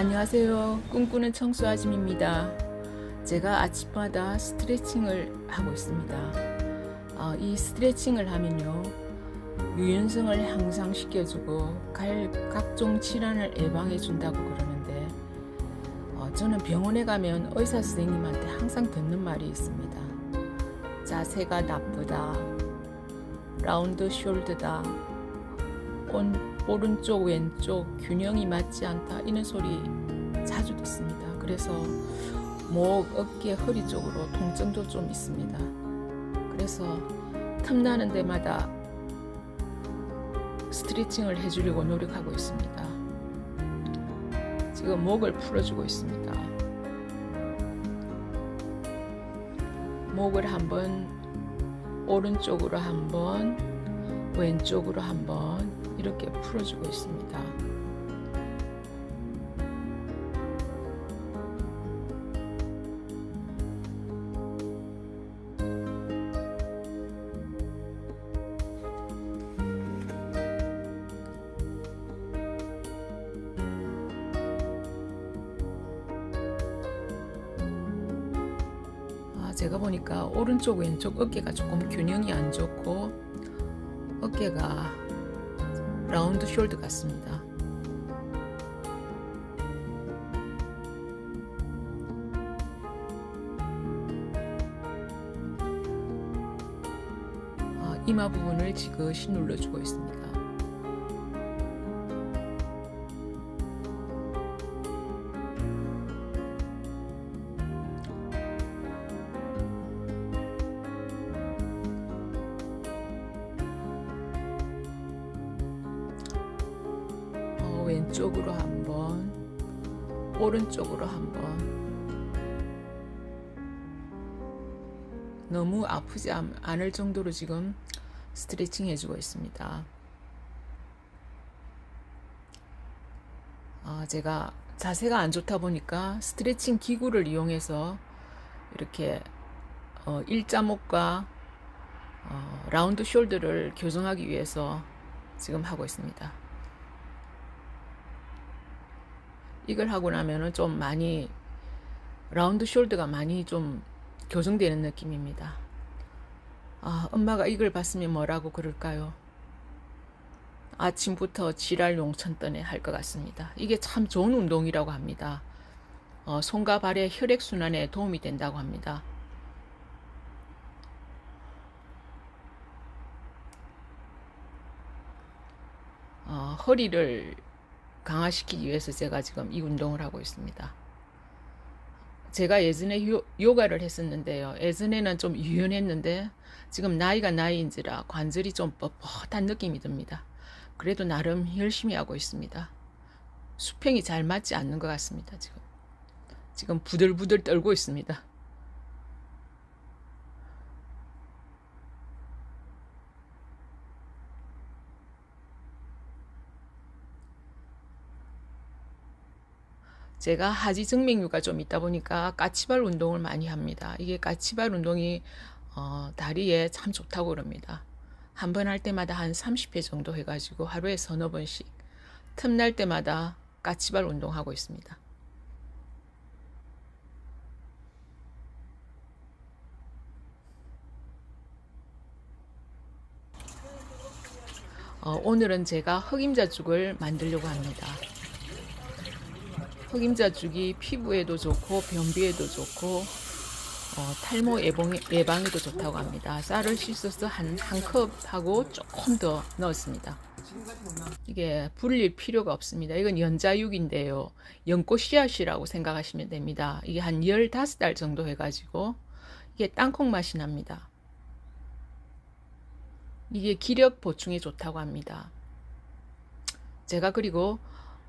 안녕하세요. 꿈꾸는 청수 아줌입니다. 제가 아침마다 스트레칭을 하고 있습니다. 어, 이 스트레칭을 하면요. 유연성을 향상시켜주고 갈 각종 질환을 예방해 준다고 그러는데 어, 저는 병원에 가면 의사 선생님한테 항상 듣는 말이 있습니다. 자세가 나쁘다. 라운드 숄드다. 온, 오른쪽 왼쪽 균형이 맞지 않다 이런 소리 자주 듣습니다. 그래서 목, 어깨, 허리 쪽으로 통증도 좀 있습니다. 그래서 틈나는 데마다 스트레칭을 해주려고 노력하고 있습니다. 지금 목을 풀어주고 있습니다. 목을 한번 오른쪽으로 한번 왼쪽으로 한번 이렇게 풀어주고 있습니다. 아, 제가 보니까 오른쪽 왼쪽 어깨가 조금 균형이 안 좋고 어깨가 라운드 숄드 같습니다. 아, 이마 부분을 지그시 눌러주고 있습니다. 왼쪽으로 한 번, 오른쪽으로 한 번. 너무 아프지 않- 않을 정도로 지금 스트레칭 해주고 있습니다. 아, 제가 자세가 안 좋다 보니까 스트레칭 기구를 이용해서 이렇게 어, 일자목과 어, 라운드 숄더를 교정하기 위해서 지금 하고 있습니다. 이걸 하고 나면은 좀 많이 라운드 숄더가 많이 좀 교정되는 느낌입니다. 아, 엄마가 이걸 봤으면 뭐라고 그럴까요? 아침부터 지랄 용천 떠네 할 것 같습니다. 이게 참 좋은 운동이라고 합니다. 어, 손과 발의 혈액 순환에 도움이 된다고 합니다. 어, 허리를 강화시키기 위해서 제가 지금 이 운동을 하고 있습니다. 제가 예전에 요, 요가를 했었는데요. 예전에는 좀 유연했는데 지금 나이가 나이인지라 관절이 좀 뻣뻣한 느낌이 듭니다. 그래도 나름 열심히 하고 있습니다. 수평이 잘 맞지 않는 것 같습니다. 지금 지금 부들부들 떨고 있습니다. 제가 하지 증맥류가 좀 있다 보니까 까치발 운동을 많이 합니다. 이게 까치발 운동이 어, 다리에 참 좋다고 그럽니다. 한 번 할 때마다 한 30회 정도 해가지고 하루에 서너 번씩 틈날 때마다 까치발 운동하고 있습니다. 어, 오늘은 제가 흑임자죽을 만들려고 합니다. 흑임자죽이 피부에도 좋고 변비에도 좋고 어, 탈모 예방, 예방에도 좋다고 합니다. 쌀을 씻어서 한 한 컵하고 조금 더 넣었습니다. 이게 불릴 필요가 없습니다. 이건 연자육인데요. 연꽃 씨앗이라고 생각하시면 됩니다. 이게 한 15달 정도 해가지고 이게 땅콩 맛이 납니다. 이게 기력 보충에 좋다고 합니다. 제가 그리고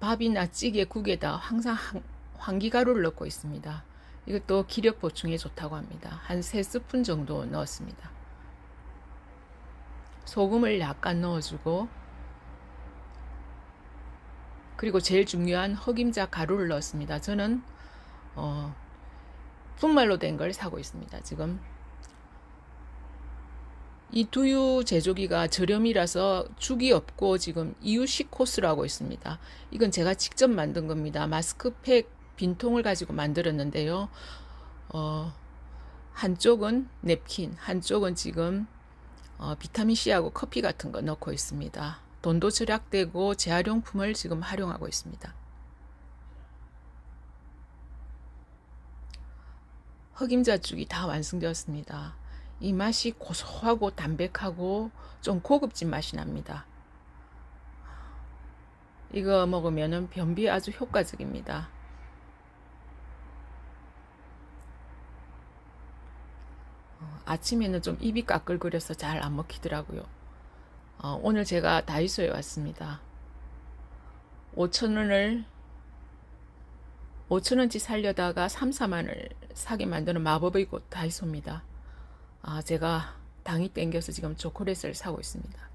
밥이나 찌개, 국에다 항상 한- 황기가루를 넣고 있습니다. 이것도 기력 보충에 좋다고 합니다. 한 3스푼 정도 넣었습니다. 소금을 약간 넣어주고 그리고 제일 중요한 흑임자 가루를 넣었습니다. 저는 어, 분말로 된 걸 사고 있습니다. 지금 이 두유 제조기가 저렴이라서 죽이 없고 지금 이유식 코스라고 있습니다. 이건 제가 직접 만든 겁니다. 마스크팩 빈통을 가지고 만들었는데요. 어, 한쪽은 냅킨, 한쪽은 지금 어, 비타민 C하고 커피 같은 거 넣고 있습니다. 돈도 절약되고 재활용품을 지금 활용하고 있습니다. 흑임자 죽이 다 완성되었습니다. 이 맛이 고소하고 담백하고 좀 고급진 맛이 납니다. 이거 먹으면 변비에 아주 효과적입니다. 어, 아침에는 좀 입이 까끌거려서 잘 안 먹히더라고요. 어, 오늘 제가 다이소에 왔습니다. 5천원을 5천원치 살려다가 3, 4만을 사게 만드는 마법의 곳 다이소입니다. 아, 제가 당이 땡겨서 지금 초콜릿을 사고 있습니다.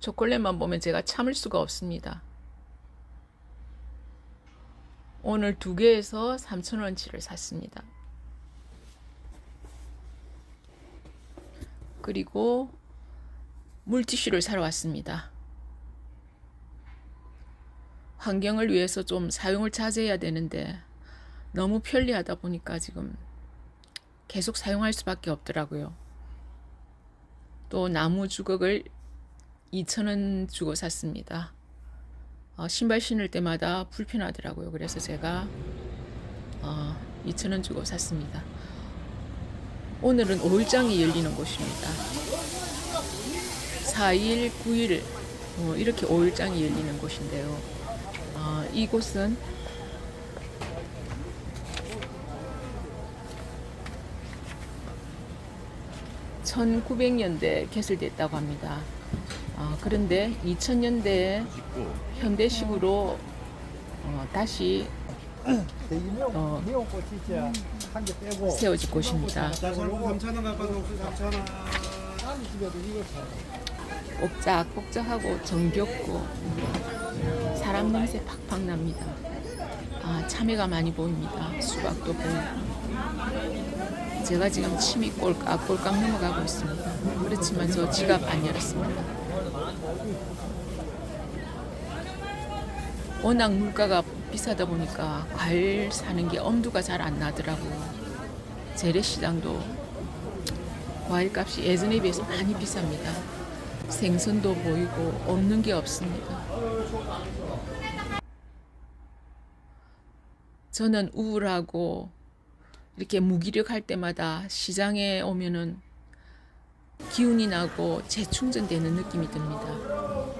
초콜릿만 보면 제가 참을 수가 없습니다. 오늘 두 개에서 3,000원치를 샀습니다. 그리고 물티슈를 사러 왔습니다. 환경을 위해서 좀 사용을 자제해야 되는데 너무 편리하다 보니까 지금 계속 사용할 수밖에 없더라고요. 또 나무 주걱을 2,000원 주고 샀습니다. 어, 신발 신을 때마다 불편하더라고요. 그래서 제가 어, 2,000원 주고 샀습니다. 오늘은 5일장이 열리는 곳입니다. 4일, 9일 어, 이렇게 5일장이 열리는 곳인데요. 어, 이곳은 (1900년대) 개설됐다고 합니다. 어, 그런데 2000년대에 현대식으로 어, 다시 어, 세워질 곳입니다. 자산품 3,000원 갖고 옥수 3,000원. 다른 집에도 이거 사. 옥작옥작하고 정겹고 사람 냄새 팍팍 납니다. 아 참외가 많이 보입니다. 수박도 보이고 제가 지금 침이 꼴깍꼴깍 넘어가고 있습니다. 그렇지만 저 지갑 안 열었습니다. 워낙 물가가 비싸다 보니까 과일 사는 게 엄두가 잘 안 나더라고요. 재래시장도 과일 값이 예전에 비해서 많이 비쌉니다. 생선도 보이고 없는 게 없습니다. 저는 우울하고 이렇게 무기력할 때마다 시장에 오면은 기운이 나고 재충전되는 느낌이 듭니다.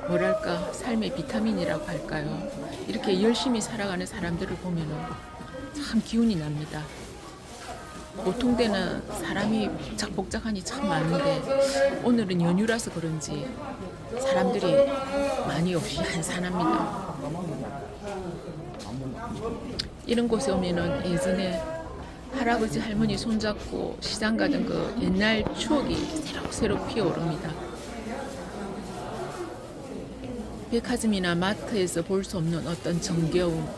뭐랄까 삶의 비타민이라고 할까요? 이렇게 열심히 살아가는 사람들을 보면은 참 기운이 납니다. 보통 때는 사람이 복작복작하니 참 많은데 오늘은 연휴라서 그런지 사람들이 많이 없이 한산합니다. 이런 곳에 오면은 예전에 할아버지 할머니 손잡고 시장 가던 그 옛날 추억이 새록새록 피어오릅니다. 백화점이나 마트에서 볼 수 없는 어떤 정겨움.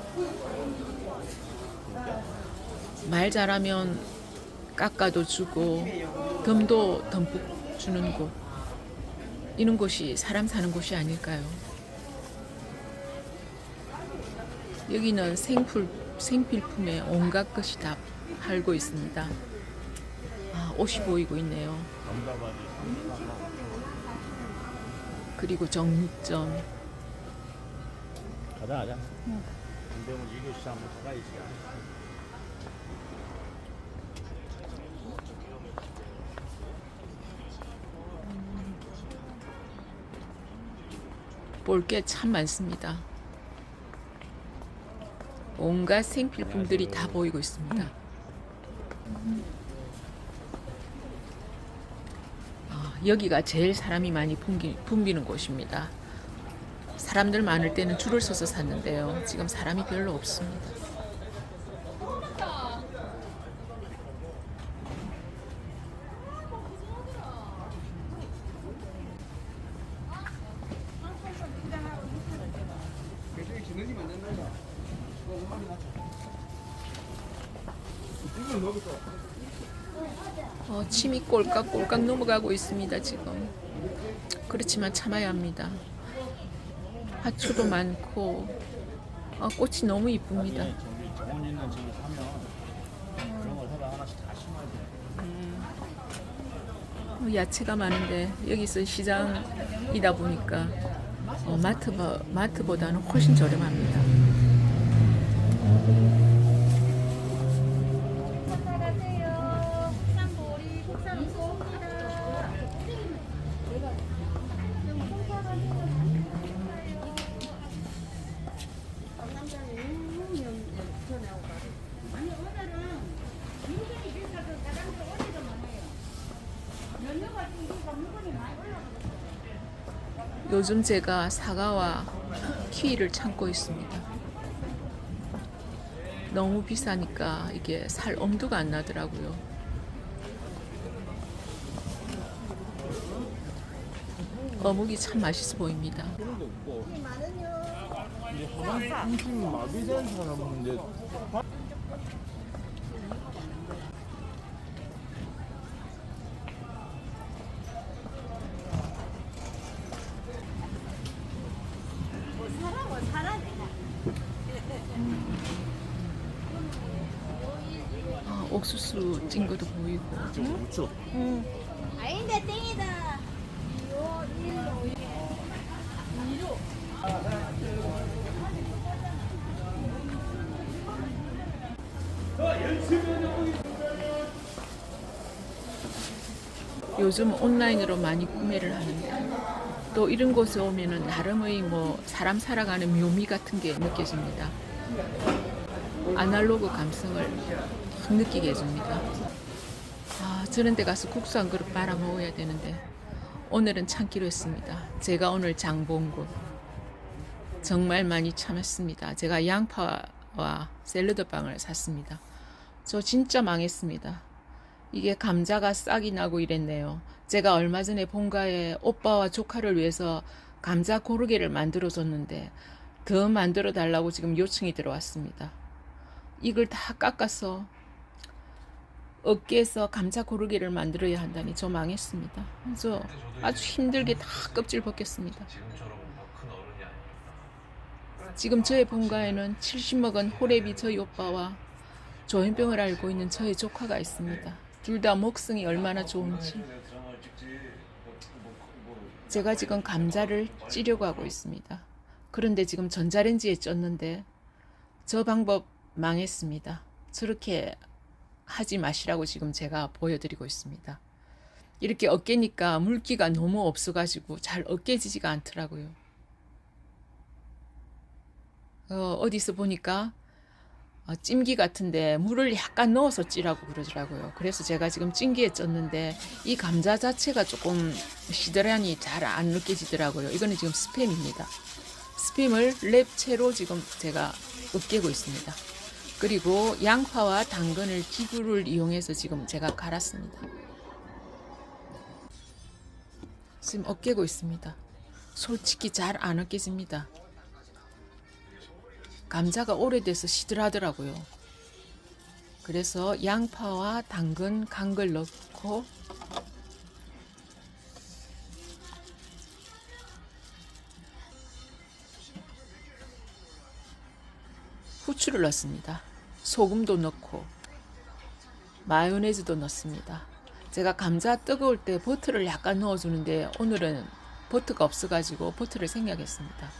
말 잘하면 깎아도 주고 덤도 덤뿍 주는 곳. 이런 곳이 사람 사는 곳이 아닐까요? 여기는 생풀, 생필품에 온갖 것이 다 팔고 있습니다. 아, 옷이 보이고 있네요. 그리고 정육점. 가자 가자. 근데 오늘 이거 시장 한번 가야지. 볼 게 참 많습니다. 온갖 생필품들이 다 보이고 있습니다. 아, 여기가 제일 사람이 많이 붐비, 붐비는 곳입니다. 사람들 많을 때는 줄을 서서 샀는데요. 지금 사람이 별로 없습니다. 어, 침이 꼴깍꼴깍 넘어가고 있습니다 지금. 그렇지만 참아야 합니다. 하초도 많고 어, 꽃이 너무 이쁩니다. 어, 야채가 많은데 여기서 시장이다 보니까 어, 마트 마트보다는 훨씬 저렴합니다. 요즘 제가 사과와 키위를 참고 있습니다. 너무 비싸니까 이게 살 엄두가 안 나더라고요. 어묵이 참 맛있어 보입니다. 정신이 마비된 사람인데 옥수수 찐 것도 보이고 우측. 아닌데 땡이다. 요즘 온라인으로 많이 구매를 하는데 또 이런 곳에 오면은 나름의 뭐 사람 살아가는 묘미 같은 게 느껴집니다. 아날로그 감성을 확 느끼게 해줍니다. 아, 저런 데 가서 국수 한 그릇 빨아 먹어야 되는데 오늘은 참기로 했습니다. 제가 오늘 장 본 곳. 정말 많이 참았습니다. 제가 양파와 샐러드 빵을 샀습니다. 저 진짜 망했습니다. 이게 감자가 싹이 나고 이랬네요. 제가 얼마 전에 본가에 오빠와 조카를 위해서 감자 고르게를 만들어 줬는데 더 만들어 달라고 지금 요청이 들어왔습니다. 이걸 다 깎아서 어깨에서 감자 고르게를 만들어야 한다니 저 망했습니다. 그래서 아주 힘들게 다 껍질 벗겼습니다. 지금 저의 본가에는 70 먹은 호래비 저희 오빠와 조현병을 앓고 있는 저의 조카가 있습니다. 둘 다 목성이 얼마나 좋은지. 제가 지금 감자를 찌려고 하고 있습니다. 그런데 지금 전자레인지에 쪘는데 저 방법 망했습니다. 저렇게 하지 마시라고 지금 제가 보여드리고 있습니다. 이렇게 어깨니까 물기가 너무 없어가지고 잘 어깨지지가 않더라고요. 어, 어디서 보니까 어, 찜기 같은데 물을 약간 넣어서 찌라고 그러더라고요. 그래서 제가 지금 찜기에 쪘는데 이 감자 자체가 조금 시드란이 잘 안 느껴지더라고요. 이거는 지금 스팸입니다. 스팸을 랩채로 지금 제가 으깨고 있습니다. 그리고 양파와 당근을 기구를 이용해서 지금 제가 갈았습니다. 지금 으깨고 있습니다. 솔직히 잘 안 으깨집니다. 감자가 오래돼서 시들하더라고요. 그래서 양파와 당근, 간걸 넣고 후추를 넣습니다. 소금도 넣고 마요네즈도 넣습니다. 제가 감자 뜨거울 때 버터를 약간 넣어주는데 오늘은 버터가 없어가지고 버터를 생략했습니다.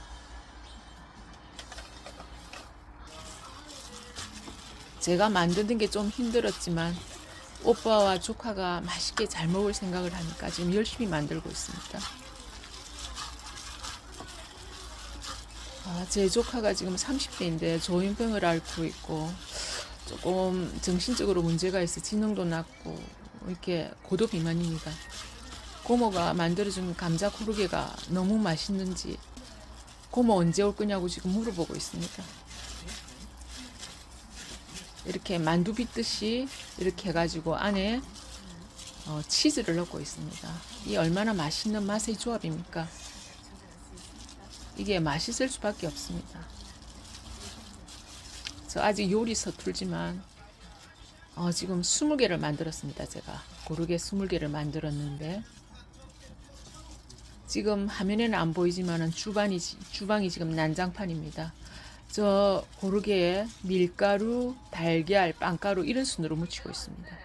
제가 만드는 게 좀 힘들었지만 오빠와 조카가 맛있게 잘 먹을 생각을 하니까 지금 열심히 만들고 있습니다. 아, 제 조카가 지금 30대인데 조현병을 앓고 있고 조금 정신적으로 문제가 있어 지능도 낮고 이렇게 고도 비만입니다. 고모가 만들어준 감자 고르게가 너무 맛있는지 고모 언제 올 거냐고 지금 물어보고 있습니다. 이렇게 만두 빚듯이 이렇게 해가지고 안에 어, 치즈를 넣고 있습니다. 이 얼마나 맛있는 맛의 조합입니까? 이게 맛있을 수밖에 없습니다. 저 아직 요리 서툴지만 어, 지금 20개를 만들었습니다. 제가 고르게 20개를 만들었는데 지금 화면에는 안 보이지만은 주방이 주방이 지금 난장판입니다. 저 고르게에 밀가루, 달걀, 빵가루 이런 순으로 묻히고 있습니다.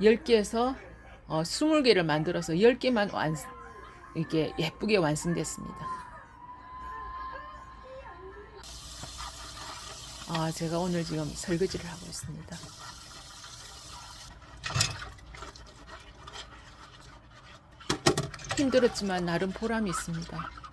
10개에서 어, 20개를 만들어서 10개만 완 이렇게 예쁘게 완성됐습니다. 아, 제가 오늘 지금 설거지를 하고 있습니다. 힘들었지만 나름 보람이 있습니다.